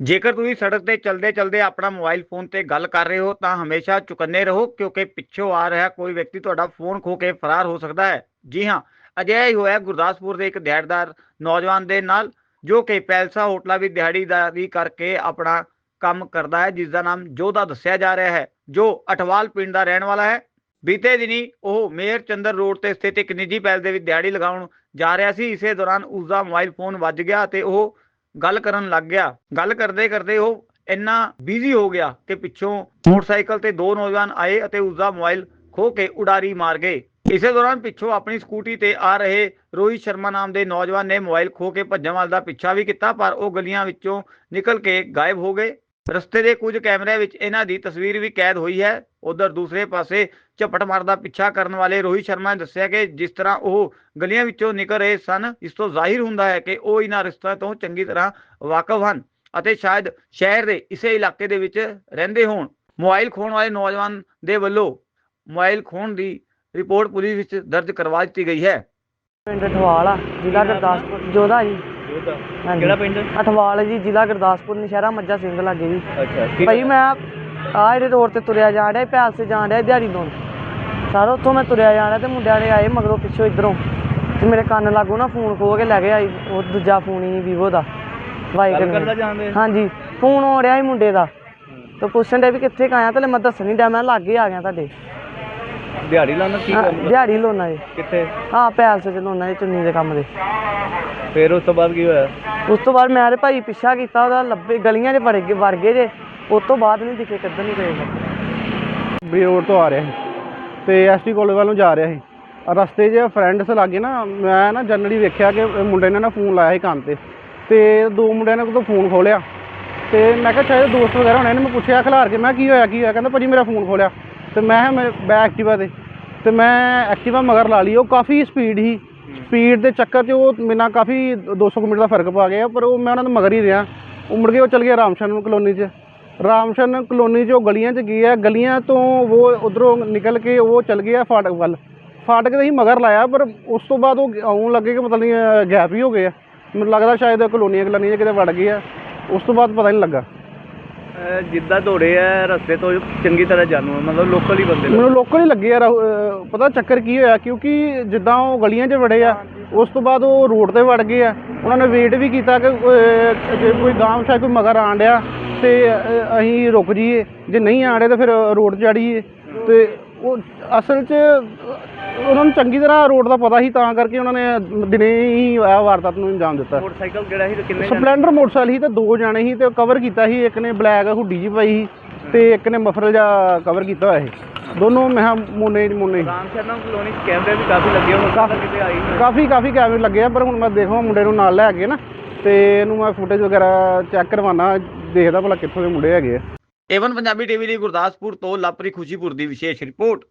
ਜੇਕਰ ਤੁਸੀਂ ਸੜਕ ਤੇ ਚਲਦੇ ਚਲਦੇ ਆਪਣਾ ਮੋਬਾਈਲ ਫੋਨ ਤੇ ਗੱਲ ਕਰ ਰਹੇ ਹੋ, ਤਾਂ ਹਮੇਸ਼ਾ ਚੁਕੰਨੇ ਰਹੋ, ਕਿਉਂਕਿ ਪਿੱਛੋਂ ਆ ਰਿਹਾ ਕੋਈ ਵਿਅਕਤੀ ਤੁਹਾਡਾ ਫੋਨ ਖੋ ਕੇ ਫਰਾਰ ਹੋ ਸਕਦਾ ਹੈ। ਜੀ ਹਾਂ, ਅਜਿਹਾ ਹੀ ਹੋਇਆ ਗੁਰਦਾਸਪੁਰ ਦੇ ਇੱਕ ਦਿਹਾੜੀਦਾਰ ਨੌਜਵਾਨ ਦੇ ਨਾਲ, ਜੋ ਕਿ ਪੈਲਸਾ ਹੋਟਲਾਂ ਵੀ ਦਿਹਾੜੀਦਾਰੀ ਕਰਕੇ ਆਪਣਾ ਕੰਮ ਕਰਦਾ ਹੈ ਜਿਸ ਦਾ ਨਾਮ ਜੋਧਾ ਦੱਸਿਆ ਜਾ ਰਿਹਾ ਹੈ, ਜੋ ਅਠਵਾਲ ਪਿੰਡ ਦਾ ਰਹਿਣ ਵਾਲਾ ਹੈ। ਬੀਤੇ ਦਿਨੀ ਉਹ ਮੇਅਰ ਚੰਦਰ ਰੋਡ ਤੇ ਸਥਿਤ ਇੱਕ ਨਿੱਜੀ ਪੈਲ ਦੇ ਵਿੱਚ ਦਿਹਾੜੀ ਲਗਾਉਣ ਜਾ ਰਿਹਾ ਸੀ। ਇਸੇ ਦੌਰਾਨ ਉਸ ਦਾ ਮੋਬਾਈਲ ਫੋਨ ਵੱਜ ਗਿਆ ਤੇ ਉਹ ਗੱਲ ਕਰਨ ਲੱਗ ਗਿਆ। ਗੱਲ ਕਰਦੇ ਕਰਦੇ ਉਹ ਇੰਨਾ ਬਿਜ਼ੀ ਹੋ ਗਿਆ ਕਿ ਪਿੱਛੋਂ ਮੋਟਰਸਾਈਕਲ ਤੇ ਦੋ ਨੌਜਵਾਨ ਆਏ ਅਤੇ ਉਸ ਦਾ ਮੋਬਾਈਲ ਖੋ ਕੇ ਉਡਾਰੀ ਮਾਰ ਗਏ। ਇਸੇ ਦੌਰਾਨ ਪਿੱਛੋਂ ਆਪਣੀ ਸਕੂਟੀ ਤੇ ਆ ਰਹੇ ਰੋਹਿਤ ਸ਼ਰਮਾ ਨਾਮ ਦੇ ਨੌਜਵਾਨ ਨੇ ਮੋਬਾਈਲ ਖੋ ਕੇ ਭੱਜਣ ਵਾਲ ਦਾ ਪਿੱਛਾ ਵੀ ਕੀਤਾ, ਪਰ ਉਹ ਗਲੀਆਂ ਵਿੱਚੋਂ ਨਿਕਲ ਕੇ ਗਾਇਬ ਹੋ ਗਏ। ਰਸਤੇ ਦੇ ਕੁਝ ਕੈਮਰਿਆਂ ਵਿੱਚ ਇਹਨਾਂ ਦੀ ਤਸਵੀਰ ਵੀ ਕੈਦ ਹੋਈ ਹੈ। ਉਧਰ ਦੂਸਰੇ ਪਾਸੇ ਝਪਟ ਮਾਰਦਾ ਪਿੱਛਾ ਕਰਨ ਵਾਲੇ ਰੋਹਿਤ ਸ਼ਰਮਾ ਨੇ ਦੱਸਿਆ ਕਿ ਜਿਸ ਤਰ੍ਹਾਂ ਉਹ ਗਲੀਆਂ ਵਿੱਚੋਂ ਨਿਕਲ ਰਹੇ ਸਨ, ਇਸ ਤੋਂ ਜ਼ਾਹਿਰ ਹੁੰਦਾ ਹੈ ਕਿ ਉਹ ਇਹਨਾਂ ਰਸਤਿਆਂ ਤੋਂ ਚੰਗੀ ਤਰ੍ਹਾਂ ਵਾਕਫ ਹਨ ਅਤੇ ਸ਼ਾਇਦ ਸ਼ਹਿਰ ਦੇ ਇਸੇ ਇਲਾਕੇ ਦੇ ਵਿੱਚ ਰਹਿੰਦੇ ਹੋਣ। ਮੋਬਾਈਲ ਖੋਣ ਵਾਲੇ ਨੌਜਵਾਨ ਦੇ ਵੱਲੋਂ ਮੋਬਾਈਲ ਖੋਣ ਦੀ ਰਿਪੋਰਟ ਪੁਲਿਸ ਵਿੱਚ ਦਰਜ ਕਰਵਾ ਦਿੱਤੀ ਗਈ ਹੈ। ਪਿੰਡ ਅਠਵਾਲ ਆ, ਜ਼ਿਲ੍ਹਾ ਗੁਰਦਾਸਪੁਰ, ਜੋਧਾ ਜੀ। ਹਾਂਜੀ। ਕਿਹੜਾ ਪਿੰਡ? ਅਠਵਾਲ ਜੀ ਜ਼ਿਲ੍ਹਾ ਗੁਰਦਾਸਪੁਰ ਨਸ਼ਹਿਰਾ ਮੱਝਾ ਸਿੰਘ ਲਾਗੇ ਜੀ। ਅੱਛਾ ਭਾਈ ਮੈਂ ਆ ਜਿਹੜੇ ਰੋਡ ਤੇ ਤੁਰਿਆ ਜਾਣ ਡਿਆ ਪੈਲ ਸੇ ਜਾਣ ਡਿਆ ਦਿਹਾੜੀ ਤੋਂ। ਸਾਰਾ ਉੱਥੋਂ ਮੈਂ ਤੁਰਿਆ ਜਾਣ ਡਿਆ ਤੇ ਮੁੰਡਿਆਂ ਨੇ ਆਏ ਮਗਰੋਂ ਪਿੱਛੋਂ ਇਧਰੋਂ। ਤੇ ਮੇਰੇ ਕੰਨ ਲਾਗੂ ਨਾ ਫੋਨ ਖੋ ਕੇ ਲੈ ਗਏ ਆਈ ਉਹ ਦੂਜਾ ਫੋਨ ਹੀ ਵੀਵੋ ਦਾ। ਵਾਈ ਗੱਲ ਕਰਦਾ ਜਾਂਦੇ ਹਾਂਜੀ ਫੋਨ ਆ ਰਿਹਾ ਸੀ ਮੁੰਡੇ ਦਾ। ਤੇ ਪੁੱਛਣ ਡਿਆ ਵੀ ਕਿੱਥੇ ਕੁ ਆਇਆ ਤੇ ਲੈ ਮੈਂ ਦੱਸਣ ਨਹੀਂ ਡਿਆ ਮੈਂ ਲਾਗੇ ਆ ਗਿਆ ਤੁਹਾਡੇ। ਦਿਹਾੜੀ ਲਾਉਣਾ ਕੀ ਹਾਂ, ਕੰਮ? ਦਿਹਾੜੀ ਲੋਨਾ ਜੀ। ਕਿੱਥੇ? ਹਾਂ ਪੈਲ ਸੇ ਲੋਨਾ ਜੀ ਚੁੰਨੀ ਦੇ ਕੰਮ ਦੇ। ਫਿਰ ਉਸ ਤੋਂ ਬਾਅਦ ਕੀ ਹੋਇਆ? ਉਸ ਤੋਂ ਬਾਅਦ ਮੈਂ ਤੇ ਭਾਈ ਪਿੱਛਾ ਕੀਤਾ ਉਹਦਾ ਲੱਭੇ ਗਲੀਆਂ 'ਚ ਵੜ ਗਏ ਵੜ ਗਏ ਜੇ। ਉਸ ਤੋਂ ਬਾਅਦ ਨਹੀਂ ਦਿਖੇ ਕਿੱਧਰ ਨਹੀਂ ਗਏ ਬੀ ਰੋਡ ਤੋਂ ਆ ਰਿਹਾ ਸੀ। ਤੇ ਐਸਟੀ ਕਾਲਜ ਵੱਲ ਨੂੰ ਜਾ ਰਿਹਾ ਸੀ। ਰਸਤੇ 'ਚ ਫਰੈਂਡਸ ਲਾਗੇ ਨਾ ਮੈਂ ਨਾ ਜਨਰਲੀ ਵੇਖਿਆ ਕਿ ਇਹ ਮੁੰਡੇ ਨੇ ਨਾ ਫੋਨ ਲਾਇਆ ਸੀ ਕੰਨ ਤੇ। ਤੇ ਦੋ ਮੁੰਡਿਆਂ ਨੇ ਕੋਲ ਫੋਨ ਖੋਲਿਆ। ਤੇ ਮੈਂ ਕਿਹਾ ਸ਼ਾਇਦ ਦੋਸਤ ਵਗੈਰਾ ਹੋਣੇ ਨੇ ਮੈਂ ਪੁੱਛਿਆ ਖਿਲਾਰ ਕੇ ਮੈਂ ਕਿਹਾ, ਕੀ ਹੋਇਆ ਕੀ ਹੋਇਆ? ਕਹਿੰਦਾ ਭਾਜੀ ਮੇਰਾ ਫੋਨ ਖੋਲਿਆ। ਤੇ ਮੈਂ ਕਿਹਾ ਮੈਂ ਬੈ ਐਕਟਿਵਾ ਤੇ। ਤੇ ਮੈਂ ਐਕਟਿਵਾ ਮਗਰ ਲਾ ਲਈ, ਉਹ ਕਾਫੀ ਸਪੀਡ ਸੀ। ਸਪੀਡ ਦੇ ਚੱਕਰ 'ਚ ਉਹ ਮੇਰੇ ਨਾਲ ਕਾਫੀ 200 ਕੁ ਮੀਟਰ ਦਾ ਫ਼ਰਕ ਪਾ ਗਿਆ, ਪਰ ਉਹ ਮੈਂ ਉਹਨਾਂ ਦੇ ਮਗਰ ਹੀ ਰਿਹਾ। ਉਹ ਮੁੜ ਕੇ ਉਹ ਚਲ ਗਿਆ ਰਾਮਸ਼ਨ ਕਲੋਨੀ 'ਚ। ਰਾਮਸ਼ਨ ਕਲੋਨੀ 'ਚ ਉਹ ਗਲੀਆਂ 'ਚ ਗਿਆ ਗਲੀਆਂ ਤੋਂ ਉਹ ਉਧਰੋਂ ਨਿਕਲ ਕੇ ਉਹ ਚਲ ਗਿਆ ਫਾਟਕ ਵੱਲ। ਫਾਟਕ ਤੇ ਹੀ ਮਗਰ ਲਾਇਆ, ਪਰ ਉਸ ਤੋਂ ਬਾਅਦ ਉਹ ਆਉਣ ਲੱਗੇ ਕਿ ਮਤਲਬ ਨਹੀਂ ਗੈਪ ਹੀ ਹੋ ਗਏ ਆ। ਮੈਨੂੰ ਲੱਗਦਾ ਸ਼ਾਇਦ ਕਲੋਨੀਆਂ ਕਲੋਨੀਆਂ 'ਚ ਕਿਤੇ ਵੜ ਗਏ ਆ। ਉਸ ਤੋਂ ਬਾਅਦ ਪਤਾ ਨਹੀਂ ਲੱਗਾ। ਜਿੱਦਾਂ ਦੌੜੇ ਆ ਰਸਤੇ ਤੋਂ ਚੰਗੀ ਤਰ੍ਹਾਂ ਜਾਣੂ ਆ, ਮਤਲਬ ਲੋਕਲ ਹੀ ਬੰਦੇ ਮੈਨੂੰ ਲੋਕਲ ਹੀ ਲੱਗੇ ਉਹ, ਅਹ, ਪਤਾ ਚੱਕਰ ਕੀ ਹੋਇਆ ਕਿਉਂਕਿ ਜਿੱਦਾਂ ਉਹ ਗਲੀਆਂ 'ਚ ਵੜੇ ਆ ਉਸ ਤੋਂ ਬਾਅਦ ਉਹ ਰੋਡ ਤੇ ਵੜ ਗਏ ਆ। ਉਹਨਾਂ ਨੇ ਵੇਟ ਵੀ ਕੀਤਾ ਕਿ ਅਹ, ਜੇ ਕੋਈ ਗਾਂਵ ਸ਼ਾਇਦ ਕੋਈ ਮਗਰ ਆਣ ਡਿਆ ਤੇ ਅਹ, ਅਸੀਂ ਰੁਕ ਜਾਈਏ। ਜੇ ਨਹੀਂ ਆਣ ਡਿਆ ਤਾਂ ਫਿਰ ਰੋਡ 'ਚ ਚੜੀਏ ਤੇ ਉਹ ਅਸਲ 'ਚ ਉਹਨਾਂ ਨੂੰ ਚੰਗੀ ਤਰ੍ਹਾਂ ਰੋਡ ਦਾ ਪਤਾ ਸੀ ਤਾਂ ਕਰਕੇ ਉਹਨਾਂ ਨੇ ਦਿਨੇ ਹੀ ਆ ਵਾਰਦਾਤ ਨੂੰ ਅੰਜਾਮ ਦਿੱਤਾ। ਮੋਟਰਸਾਈਕਲ ਕਿਹੜਾ ਸੀ ਤੇ ਕਿੰਨੇ ਜਾਣੇ? ਸਪਲੈਂਡਰ ਮੋਟਰਸਾਈਕਲ ਸੀ ਤੇ ਦੋ ਜਾਣੇ ਸੀ ਤੇ ਕਵਰ ਕੀਤਾ ਸੀ ਇੱਕ ਨੇ ਬਲੈਕ ਹੁੱਡੀ ਜੀ ਪਾਈ ਸੀ ਤੇ ਇੱਕ ਨੇ ਮਫਰਲ ਜਿਹਾ ਕਵਰ ਕੀਤਾ ਹੋਇਆ ਸੀ। ਦੋਨੋਂ ਮੈਂ ਕਿਹਾ ਮੋਨੇ ਮੋਨੇ ਸੀ। ਰਾਮ ਸ਼ਰਮਾ ਕਲੋਨੀ ਚ ਕੈਮਰੇ ਵੀ ਕਾਫੀ ਲੱਗੇ ਹੋਣ ਕਾਫੀ ਕਿਤੇ ਆਈ ਨਹੀਂ ਕਾਫੀ ਕਾਫੀ ਕੈਮਰੇ ਲੱਗੇ ਆ ਪਰ ਹੁਣ ਮੈਂ ਦੇਖਾਂ ਮੁੰਡੇ ਨੂੰ ਨਾਲ ਲੈ ਕੇ ਨਾ ਤੇ ਇਹਨੂੰ ਮੈਂ ਫੁਟੇਜ ਵਗੈਰਾ ਚੈੱਕ ਕਰਵਾਉਣਾ ਦੇਖਦਾ ਭਲਾ ਕਿੱਥੋਂ ਦੇ ਮੁੰਡੇ ਹੈਗੇ ਆ। ਏਵਨ ਪੰਜਾਬੀ ਟੀਵੀ ਲਈ ਗੁਰਦਾਸਪੁਰ ਤੋਂ ਲਾਪਰੀ ਖੁਸ਼ੀਪੁਰ ਦੀ ਵਿਸ਼ੇਸ਼ ਰਿਪੋਰਟ।